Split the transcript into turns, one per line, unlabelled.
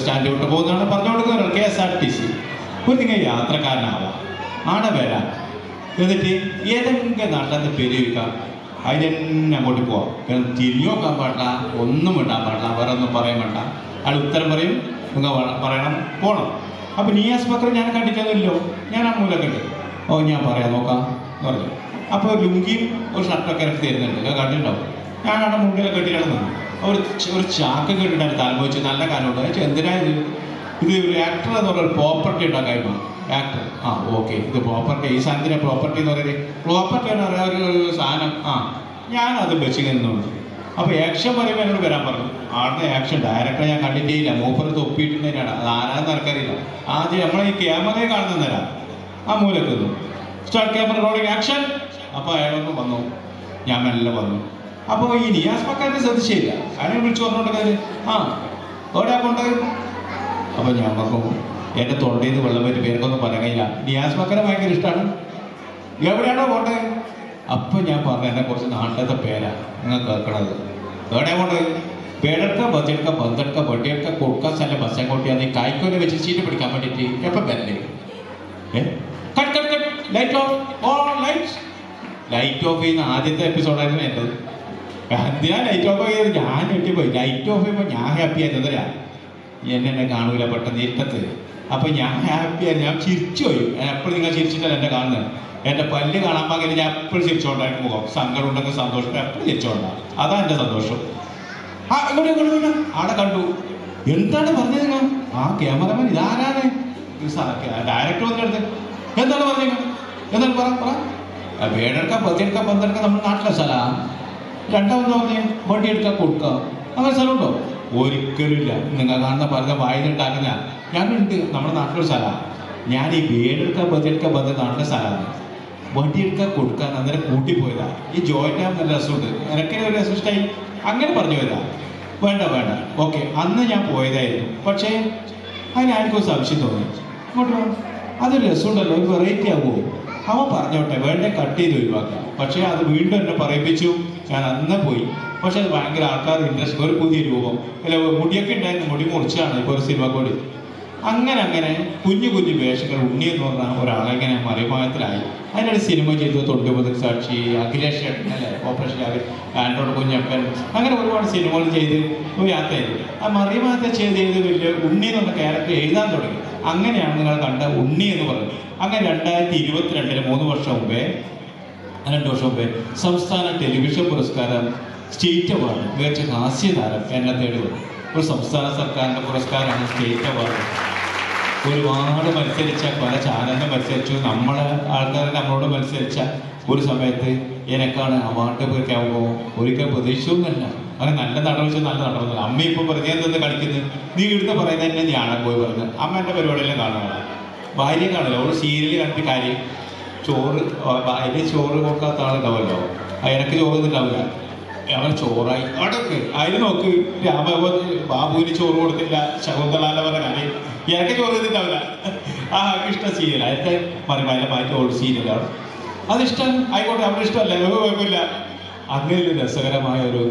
Stand വിട്ട് പോകുന്നതാണ് പറഞ്ഞു കൊടുക്കുന്നത് K S R T C. ഒരു നിങ്ങൾ യാത്രക്കാരനാവാം. ആടെ വരാം. എന്നിട്ട് ഏതെങ്കിലും നാട്ടിലത്തെ പേര് ചോദിക്കാം. അതിനെന്നെ അങ്ങോട്ട് പോവാം. കാരണം തിരിഞ്ഞു നോക്കാൻ പാടില്ല. ഒന്നും ഇടാൻ പാടില്ല. വേറെ ഒന്നും പറയാൻ വേണ്ട അയാൾ ഉത്തരം പറയും. നിങ്ങൾ പറയണം. പോകണം അപ്പം നിയാസ് ബക്കർ ഞാൻ കണ്ടിട്ടൊന്നുമില്ലോ ഞാൻ ആ മൂലം കണ്ടു ഓ ഞാൻ പറയാം. നോക്കാം. എന്ന് പറഞ്ഞു. അപ്പോൾ ലുങ്കിയും ഒരു ഷർട്ടൊക്കെ എനിക്ക് തരുന്നുണ്ട്. കണ്ടിട്ടുണ്ടാവും. ഞാനവിടെ മുമ്പിലൊക്കെ നിന്നു ഒരു ഒരു ചാക്ക് കെട്ടിട്ടാണ് താൽപോച്ച് നല്ല കാരണമുണ്ട് എന്തിനാ ഇത്? ഇത് ഒരു ആക്ടർ എന്ന് പറഞ്ഞ പ്രോപ്പർട്ടി ഉണ്ടാക്കായിരുന്നു ആക്ടർ ആ ഓക്കെ ഇത് പ്രോപ്പർട്ടി ഈ സാധനത്തിന് പ്രോപ്പർട്ടി എന്ന് പറയുന്നത്? പ്രോപ്പർട്ടി എന്ന് പറയുന്ന ഒരു സാധനം. ആ ഞാനത് വെച്ചിരുന്നുണ്ട് അപ്പോൾ ആക്ഷൻ പറയുമ്പോൾ എന്നോട് വരാൻ പറഞ്ഞു. ആടുന്ന ആക്ഷൻ ഡയറക്ടറെ ഞാൻ കണ്ടിട്ടേയില്ല മൂപ്പറ് തൊപ്പിയിട്ടുന്നതിനാണ് അത് ആരാന്ന് എനിക്കറിയില്ല ആദ്യം നമ്മളെ ഈ ക്യാമറയെ കാണുന്നതരാ ആ മൂലക്കുന്നു സ്റ്റാർട്ട് ക്യാമറ റോളിംഗ് ആക്ഷൻ അപ്പോൾ അയാളൊന്ന് വന്നു. ഞാൻ മെല്ലെ വന്നു. അപ്പോൾ ഈ നിയാസ് പക്കാരനെ ശ്രദ്ധിച്ചില്ല അയാളെ വിളിച്ചു പറഞ്ഞോണ്ട് ആ എവിടെയാ കൊണ്ടുപോയി അപ്പൊ ഞാൻ പറഞ്ഞു എന്റെ തൊണ്ടയിൽ നിന്ന് വെള്ളം പറ്റി പേർക്കൊന്നും പറയാൻ കഴിയില്ല നിയാസ് മക്കനെ ഭയങ്കര ഇഷ്ടമാണ് എവിടെയാണോ പോണ്ടത് അപ്പൊ ഞാൻ പറഞ്ഞ എന്നെ കുറച്ച് നാട്ടിലത്തെ പേരാ നിങ്ങൾ കേൾക്കണത്. എവിടെയാ പോട്ടെ പേടക്ക ബന്ധക്ക വട്ടിയെടുക്ക കൊടുക്ക സ്ഥലം ബസ്സെ നീ കായ്ക്കോലെ വെച്ച് ചീറ്റ് പിടിക്കാൻ വേണ്ടിയിട്ട് എപ്പം വരണ്ടേ cut cut light off on light light off ചെയ്യുന്ന ആദ്യത്തെ എപ്പിസോഡായിരുന്നു എന്റെ എന്തിനാ ലൈറ്റ് ഓഫ് ആയത് ഞാൻ ഞെട്ടിപ്പോയി. ലൈറ്റ് ഓഫ് ചെയ്യുമ്പോൾ ഞാൻ ഹാപ്പി ആയിരുന്നതരാ എന്നെ എന്നെ കാണൂല പെട്ടെന്ന് ഇരുട്ടത്ത്. അപ്പൊ ഞാൻ ഹാപ്പിയായി ഞാൻ ചിരിച്ചു പോയി എപ്പോഴും നിങ്ങൾ ചിരിച്ചിട്ടല്ല എന്നെ കാണുന്നത്. എന്റെ പല്ല് കാണാൻ പാകില്ല. ഞാൻ എപ്പോഴും ചിരിച്ചോണ്ടായിട്ട് മുഖം. സങ്കടം ഉണ്ടെങ്കിൽ സന്തോഷം. എപ്പോഴും ചിരിച്ചോണ്ടാ. അതാ എന്റെ സന്തോഷം. ആ ഇങ്ങോട്ട് ഇങ്ങോട്ട്. ആടെ കണ്ടു. എന്താണ് പറഞ്ഞത് നിങ്ങൾ ആ ക്യാമറമാൻ ഇതാരാണ്? ഡയറക്ടർ വന്നിടത്ത് എന്താണ് പറഞ്ഞത് എന്താണ് പറ പറ. വേടെടുക്കാം പതിയെടുക്കാം നമ്മുടെ നാട്ടിലെ സ്ഥലമാണ് രണ്ടാമത് പറഞ്ഞ് വണ്ടി എടുക്കാൻ കൊടുക്കുക അങ്ങനെ സ്ഥലമുണ്ടോ? ഒരിക്കലുമില്ല. നിങ്ങൾ കാണുന്ന പറഞ്ഞ വായനയുണ്ടാക്കുന്ന ഞാനുണ്ട്. നമ്മുടെ നാട്ടിലൊരു സ്ഥലമാണ് ഞാൻ ഈ വീടെടുക്കാൻ ബതിയെടുക്കാൻ ബന്ധം നാട്ടിലെ സ്ഥലമാണ്. വണ്ടി എടുക്കാൻ കൊടുക്കാൻ അന്നേരം കൂട്ടിപ്പോയതാ ഈ ജോയിന്റ് ആകുന്ന നല്ല രസമുണ്ട്. എനിക്ക് ഒരു രസം ഇഷ്ടമായി അങ്ങനെ പറഞ്ഞു പോയതാ. വേണ്ട വേണ്ട. ഓക്കെ അന്ന് ഞാൻ പോയതായിരുന്നു. പക്ഷേ അതിനായിരിക്കും സംശയം തോന്നി. കേട്ടോ. അതൊരു രസമുണ്ടല്ലോ. ഒരു വെറൈറ്റി ആകുമോ അവൻ പറഞ്ഞോട്ടെ. വേണ്ട കട്ട് ചെയ്ത് ഒഴിവാക്കാം. പക്ഷേ അത് വീണ്ടും എന്നെ പറയിപ്പിച്ചു. ഞാൻ അന്ന് പോയി. പക്ഷെ അത് ഭയങ്കര ആൾക്കാർ ഇൻട്രസ്റ്റ് ഒരു പുതിയ രൂപം. അല്ല മുടിയൊക്കെ ഉണ്ടായിരുന്നു മുടി മുറിച്ചാണ് ഇപ്പോൾ ഒരു സിനിമ കൂടി അങ്ങനെ അങ്ങനെ കുഞ്ഞു കുഞ്ഞു വേഷങ്ങൾ ഉണ്ണി എന്ന് പറഞ്ഞ ഒരാളെ ഇങ്ങനെ മറിമായത്തിലായി അതിനൊരു സിനിമ ചെയ്തു തൊണ്ടുമുതൽ സാക്ഷി അഖിലേഷ് അല്ലേ? Operation android Kunjappan. അങ്ങനെ ഒരുപാട് സിനിമകൾ ചെയ്ത് യാത്ര ചെയ്തു ആ മറിമായത്തെ ചെയ്ത് ചെയ്ത് വലിയ ഉണ്ണി എന്നുള്ള ക്യാരക്ടർ എഴുതാൻ തുടങ്ങി. അങ്ങനെയാണ് നിങ്ങൾ കണ്ട ഉണ്ണി എന്ന് പറയുന്നത്. അങ്ങനെ രണ്ടായിരത്തി ഇരുപത്തിരണ്ടിന് മൂന്ന് വർഷം മുമ്പേ രണ്ട് വർഷം സംസ്ഥാന ടെലിവിഷൻ പുരസ്കാരം സ്റ്റേറ്റ് അവാർഡ് മികച്ച ഹാസ്യതാരം എന്നെ തേടി വന്നു. ഒരു സംസ്ഥാന സർക്കാരിന്റെ പുരസ്കാരമാണ് സ്റ്റേറ്റ് അവാർഡ്. ഒരുപാട് മത്സരിച്ച പല ചാനലിനെ മത്സരിച്ചു. നമ്മളെ ആൾക്കാർ നമ്മളോട് മത്സരിച്ച ഒരു സമയത്ത് എനക്കാണ് അവാർഡ് പ്രഖ്യാപനമോ ഒരിക്കൽ പ്രതീക്ഷിച്ചൊന്നുമല്ല. അങ്ങനെ നല്ല നടന്നു വെച്ചാൽ നല്ല നടന്നില്ല അമ്മ ഇപ്പൊ വെറുതെ നിന്ന് കളിക്കുന്നത് നീ ഇവിടുന്ന് പറയുന്നത് തന്നെ ഞാനാ പോയി പറഞ്ഞത്. അമ്മ എന്റെ പരിപാടിയെല്ലാം കാണുന്നതാണ്. ഭാര്യ കാണില്ല ഒരു സീരിയൽ കണ്ടിട്ട് കാര്യം ചോറ് അതിന് ചോറ് കൊടുക്കാത്ത ആളുണ്ടാവുമല്ലോ അതിനൊക്കെ ചോറ് ഉണ്ടാവില്ല അവൻ ചോറായി. അടക്ക് അതിന് നോക്ക്. രാമ ബാബുവിന് ചോറ് കൊടുത്തില്ല. ശകുന്തളാല പറഞ്ഞ കാര്യം ചോറ് തിന്നാവില്ല ആ ഇഷ്ട സീരിയൽ. മറിമാല മാറ്റി ഓട് സീരിയലാണ് അതിഷ്ടം. ആയിക്കോട്ടെ അവരുടെ ഇഷ്ടമല്ല. കുഴപ്പമില്ല. അങ്ങനെ ഒരു രസകരമായ ഒരു